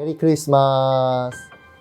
메리 크리스마스!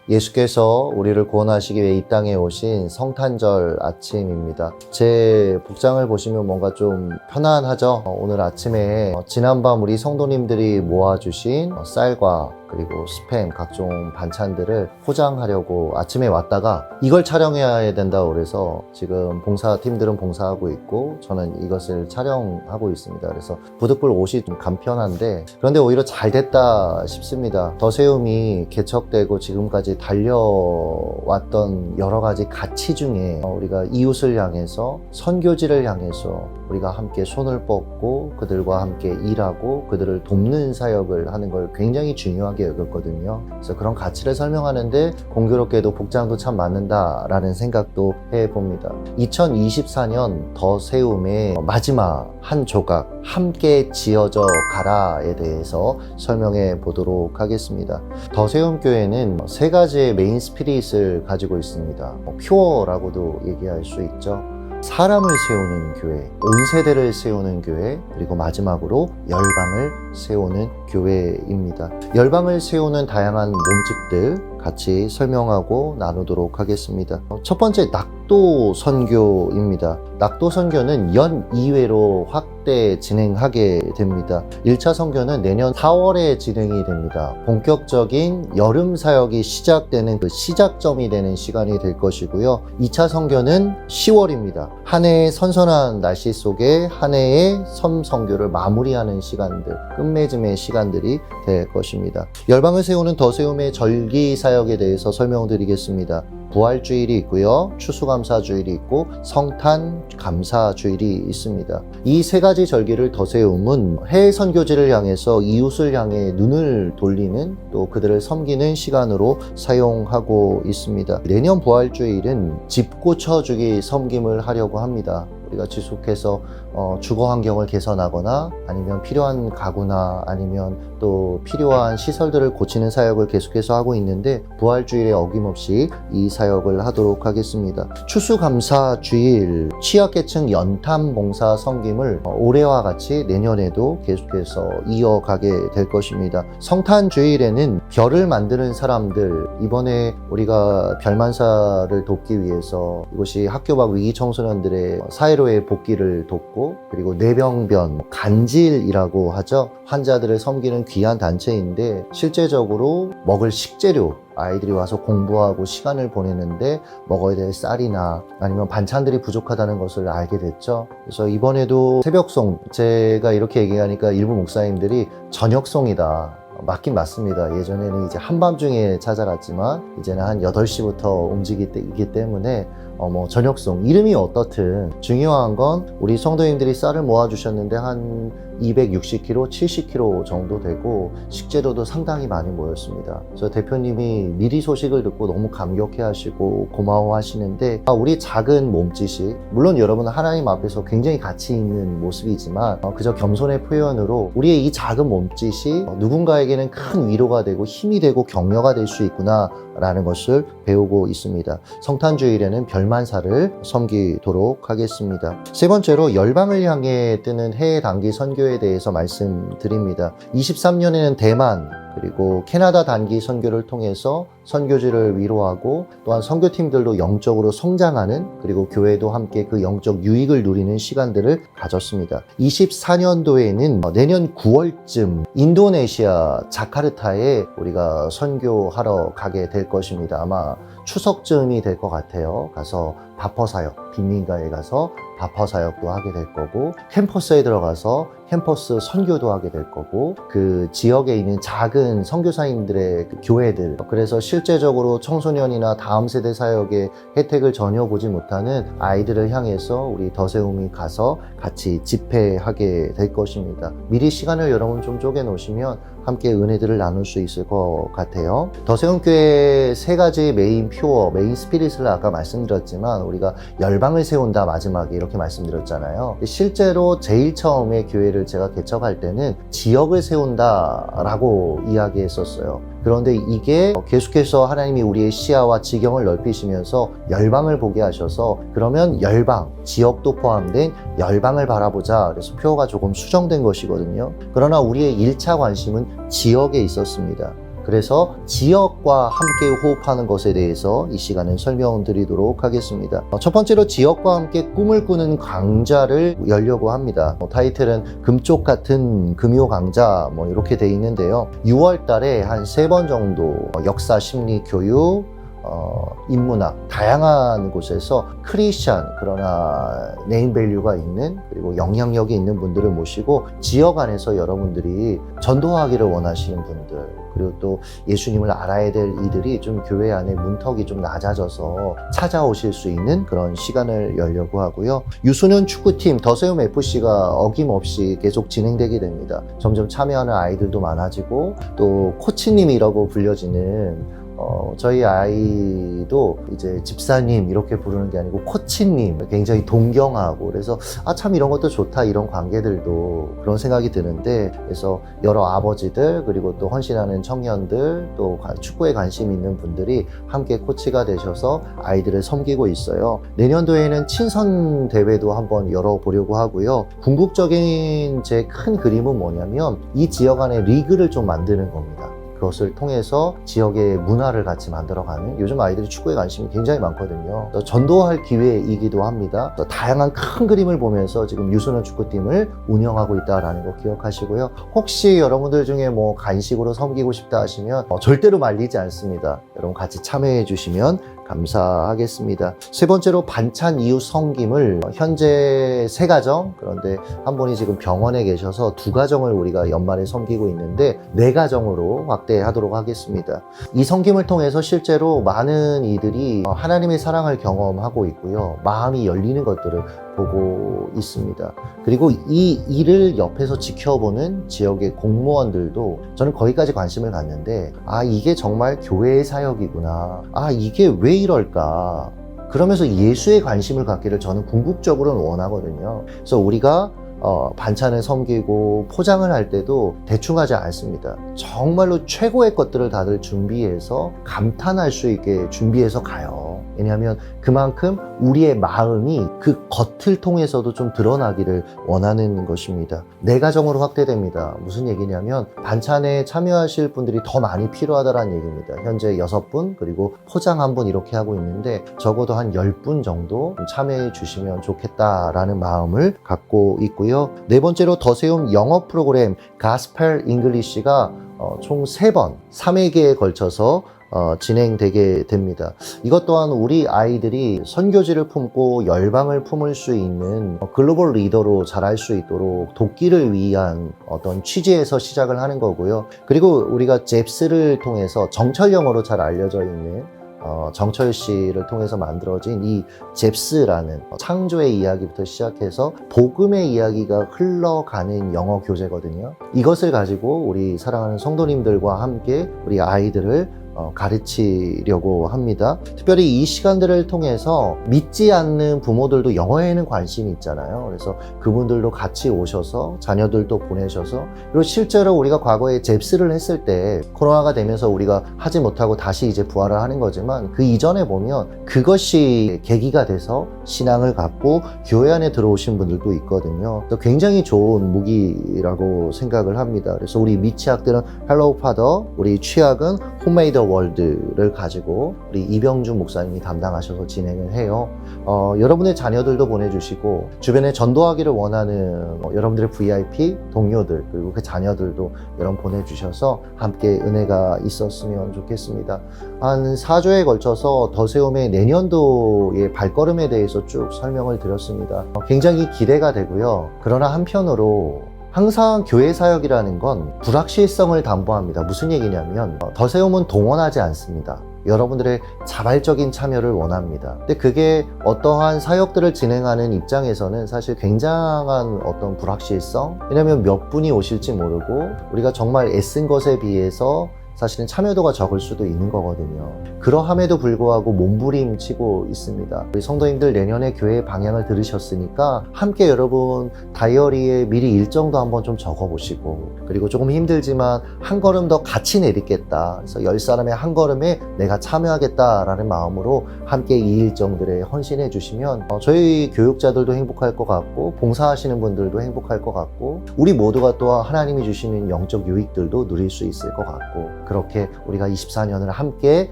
예수께서 우리를 구원하시기 위해 이 땅에 오신 성탄절 아침입니다. 제 복장을 보시면 뭔가 좀 편안하죠? 어, 오늘 아침에 어, 지난밤 우리 성도님들이 모아주신 어, 쌀과 그리고 스팸 각종 반찬들을 포장하려고 아침에 왔다가 이걸 촬영해야 된다고 그래서 지금 봉사팀들은 봉사하고 있고 저는 이것을 촬영하고 있습니다. 그래서 부득불 옷이 좀 간편한데 그런데 오히려 잘 됐다 싶습니다. 더세움이 개척되고 지금까지 달려왔던 여러 가지 가치 중에 우리가 이웃을 향해서 선교지를 향해서 우리가 함께 손을 뻗고 그들과 함께 일하고 그들을 돕는 사역을 하는 걸 굉장히 중요하게 여겼거든요. 그래서 그런 가치를 설명하는데 공교롭게도 복장도 참 맞는다라는 생각도 해봅니다. 2024년 더 세움의 마지막 한 조각 함께 지어져 가라에 대해서 설명해 보도록 하겠습니다. 더 세움 교회는 세 가지의 메인 스피릿을 가지고 있습니다. 퓨어라고도 얘기할 수 있죠. 사람을 세우는 교회, 온 세대를 세우는 교회, 그리고 마지막으로 열방을 세우는 교회입니다. 열방을 세우는 다양한 몸집들 같이 설명하고 나누도록 하겠습니다. 첫 번째 낙도 선교입니다. 낙도 선교는 연 2회로 확대 진행하게 됩니다. 1차 선교는 내년 4월에 진행이 됩니다. 본격적인 여름 사역이 시작되는 그 시작점이 되는 시간이 될 것이고요. 2차 선교는 10월입니다. 한 해의 선선한 날씨 속에 한 해의 섬 선교를 마무리하는 시간들, 끝맺음의 시간들이 될 것입니다. 열방을 세우는 더 세움의 절기 사 역에 대해서 설명드리겠습니다. 부활주일이 있고요. 추수감사주일이 있고 성탄 감사주일이 있습니다. 이 세 가지 절기를 더 세움은 해외 선교지를 향해서 이웃을 향해 눈을 돌리는 또 그들을 섬기는 시간으로 사용하고 있습니다. 내년 부활주일은 집 고쳐주기 섬김을 하려고 합니다. 우리가 지속해서 어, 주거 환경을 개선하거나 아니면 필요한 가구나 아니면 또 필요한 시설들을 고치는 사역을 계속해서 하고 있는데 부활주일에 어김없이 이 사역을 하도록 하겠습니다. 추수감사 주일 취약계층 연탄봉사 섬김을 어, 올해와 같이 내년에도 계속해서 이어가게 될 것입니다. 성탄 주일에는 별을 만드는 사람들 이번에 우리가 별만사를 돕기 위해서 이것이 학교 밖 위기 청소년들의 사회로의 복귀를 돕고 그리고 뇌병변 간질이라고 하죠. 환자들을 섬기는 귀한 단체인데 실제적으로 먹을 식재료 아이들이 와서 공부하고 시간을 보내는데 먹어야 될 쌀이나 아니면 반찬들이 부족하다는 것을 알게 됐죠. 그래서 이번에도 새벽송 제가 이렇게 얘기하니까 일부 목사님들이 저녁송이다. 맞긴 맞습니다. 예전에는 이제 한밤중에 찾아갔지만 이제는 한 8시부터 움직이기 때문에 어뭐 저녁송 이름이 어떻든 중요한 건 우리 성도님들이 쌀을 모아주셨는데 한 260kg, 70kg 정도 되고 식재료도 상당히 많이 모였습니다. 그래서 대표님이 미리 소식을 듣고 너무 감격해 하시고 고마워 하시는데 아, 우리 작은 몸짓이 물론 여러분은 하나님 앞에서 굉장히 가치 있는 모습이지만 어, 그저 겸손의 표현으로 우리의 이 작은 몸짓이 어, 누군가에게는 큰 위로가 되고 힘이 되고 격려가 될 수 있구나 라는 것을 배우고 있습니다. 성탄주일에는 별 만사를 섬기도록 하겠습니다. 세 번째로 열방을 향해 뜨는 해외 단기 선교에 대해서 말씀드립니다. 23년에는 대만 그리고 캐나다 단기 선교를 통해서 선교지를 위로하고 또한 선교팀들도 영적으로 성장하는 그리고 교회도 함께 그 영적 유익을 누리는 시간들을 가졌습니다. 24년도에는 내년 9월쯤 인도네시아 자카르타에 우리가 선교하러 가게 될 것입니다. 아마 추석쯤이 될 것 같아요. 가서 바퍼 사역, 빈민가에 가서 바퍼 사역도 하게 될 거고 캠퍼스에 들어가서 캠퍼스 선교도 하게 될 거고 그 지역에 있는 작은 선교사님들의 그 교회들 그래서 실제적으로 청소년이나 다음 세대 사역의 혜택을 전혀 보지 못하는 아이들을 향해서 우리 더세움이 가서 같이 집회하게 될 것입니다. 미리 시간을 여러분 좀 쪼개 놓으시면 함께 은혜들을 나눌 수 있을 것 같아요. 더세움 교회 세 가지 메인 퓨어, 메인 스피릿을 아까 말씀드렸지만 우리가 열방을 세운다 마지막에 이렇게 말씀드렸잖아요. 실제로 제일 처음에 교회를 제가 개척할 때는 지역을 세운다라고 이야기했었어요. 그런데 이게 계속해서 하나님이 우리의 시야와 지경을 넓히시면서 열방을 보게 하셔서 그러면 열방, 지역도 포함된 열방을 바라보자. 그래서 표어가 조금 수정된 것이거든요. 그러나 우리의 1차 관심은 지역에 있었습니다. 그래서 지역과 함께 호흡하는 것에 대해서 이 시간에 설명드리도록 하겠습니다. 어, 첫 번째로 지역과 함께 꿈을 꾸는 강좌를 열려고 합니다. 뭐 타이틀은 금쪽 같은 금요 강좌 뭐 이렇게 돼 있는데요. 6월 달에 한 세 번 정도 어, 역사 심리 교육 어, 인문학 다양한 곳에서 크리스천 그러나 네임밸류가 있는 그리고 영향력이 있는 분들을 모시고 지역 안에서 여러분들이 전도하기를 원하시는 분들 그리고 또 예수님을 알아야 될 이들이 좀 교회 안에 문턱이 좀 낮아져서 찾아오실 수 있는 그런 시간을 열려고 하고요. 유소년 축구팀 더세움 FC가 어김없이 계속 진행되게 됩니다. 점점 참여하는 아이들도 많아지고 또 코치님이라고 불려지는 어, 저희 아이도 이제 집사님 이렇게 부르는 게 아니고 코치님 굉장히 동경하고 그래서 아 참 이런 것도 좋다 이런 관계들도 그런 생각이 드는데 그래서 여러 아버지들 그리고 또 헌신하는 청년들 또 관- 축구에 관심 있는 분들이 함께 코치가 되셔서 아이들을 섬기고 있어요. 내년도에는 친선 대회도 한번 열어보려고 하고요. 궁극적인 제 큰 그림은 뭐냐면 이 지역 안에 리그를 좀 만드는 겁니다. 그것을 통해서 지역의 문화를 같이 만들어가는 요즘 아이들이 축구에 관심이 굉장히 많거든요. 또 전도할 기회이기도 합니다. 또 다양한 큰 그림을 보면서 지금 유소년 축구팀을 운영하고 있다라는 거 기억하시고요. 혹시 여러분들 중에 뭐 간식으로 섬기고 싶다 하시면 어, 절대로 말리지 않습니다. 여러분 같이 참여해 주시면 감사하겠습니다. 세 번째로 반찬 이후 성김을 현재 세 가정 그런데 한 분이 지금 병원에 계셔서 두 가정을 우리가 연말에 섬기고 있는데 네 가정으로 확대하도록 하겠습니다. 이 성김을 통해서 실제로 많은 이들이 하나님의 사랑을 경험하고 있고요. 마음이 열리는 것들을 보고 있습니다. 그리고 이 일을 옆에서 지켜보는 지역의 공무원들도 저는 거기까지 관심을 갖는데 아 이게 정말 교회의 사역이구나. 아 이게 왜 이럴까? 그러면서 예수의 관심을 갖기를 저는 궁극적으로는 원하거든요. 그래서 우리가 어, 반찬을 섬기고 포장을 할 때도 대충 하지 않습니다. 정말로 최고의 것들을 다들 준비해서 감탄할 수 있게 준비해서 가요. 왜냐하면 그만큼 우리의 마음이 그 겉을 통해서도 좀 드러나기를 원하는 것입니다. 네 가정으로 확대됩니다. 무슨 얘기냐면 반찬에 참여하실 분들이 더 많이 필요하다는 얘기입니다. 현재 여섯 분 그리고 포장 한 분 이렇게 하고 있는데 적어도 한열분 정도 참여해 주시면 좋겠다라는 마음을 갖고 있고요. 네 번째로 더세움 영어 프로그램 가스펠 잉글리시가 어, 총세 번, 3회기에 걸쳐서 어, 진행되게 됩니다. 이것 또한 우리 아이들이 선교지를 품고 열방을 품을 수 있는 어, 글로벌 리더로 자랄 수 있도록 돕기를 위한 어떤 취지에서 시작을 하는 거고요. 그리고 우리가 잽스를 통해서 정철 영어로 잘 알려져 있는 어, 정철 씨를 통해서 만들어진 이 잽스라는 창조의 이야기부터 시작해서 복음의 이야기가 흘러가는 영어 교재거든요. 이것을 가지고 우리 사랑하는 성도님들과 함께 우리 아이들을 어, 가르치려고 합니다. 특별히 이 시간들을 통해서 믿지 않는 부모들도 영어에는 관심이 있잖아요. 그래서 그분들도 같이 오셔서 자녀들도 보내셔서 그리고 실제로 우리가 과거에 잽스를 했을 때 코로나가 되면서 우리가 하지 못하고 다시 이제 부활을 하는 거지만 그 이전에 보면 그것이 계기가 돼서 신앙을 갖고 교회 안에 들어오신 분들도 있거든요. 또 굉장히 좋은 무기라고 생각을 합니다. 그래서 우리 미취학들은 헬로우 파더, 우리 취학은 홈메이더 월드를 가지고 우리 이병준 목사님이 담당하셔서 진행을 해요. 어, 여러분의 자녀들도 보내주시고 주변에 전도하기를 원하는 어, 여러분들의 VIP 동료들 그리고 그 자녀들도 여러분 보내주셔서 함께 은혜가 있었으면 좋겠습니다. 한 4주에 걸쳐서 더세움의 내년도의 발걸음에 대해서 쭉 설명을 드렸습니다. 어, 굉장히 기대가 되고요. 그러나 한편으로 항상 교회 사역이라는 건 불확실성을 담보합니다. 무슨 얘기냐면 어, 더세움은 동원하지 않습니다. 여러분들의 자발적인 참여를 원합니다. 근데 그게 어떠한 사역들을 진행하는 입장에서는 사실 굉장한 어떤 불확실성? 왜냐면 몇 분이 오실지 모르고 우리가 정말 애쓴 것에 비해서 사실은 참여도가 적을 수도 있는 거거든요. 그러함에도 불구하고 몸부림치고 있습니다. 우리 성도님들 내년에 교회 방향을 들으셨으니까 함께 여러분 다이어리에 미리 일정도 한번 좀 적어보시고 그리고 조금 힘들지만 한 걸음 더 같이 내딛겠다. 그래서 열 사람의 한 걸음에 내가 참여하겠다라는 마음으로 함께 이 일정들에 헌신해 주시면 어, 저희 교육자들도 행복할 것 같고 봉사하시는 분들도 행복할 것 같고 우리 모두가 또 하나님이 주시는 영적 유익들도 누릴 수 있을 것 같고 그렇게 우리가 24년을 함께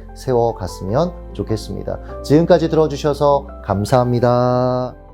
세워갔으면 좋겠습니다. 지금까지 들어주셔서 감사합니다.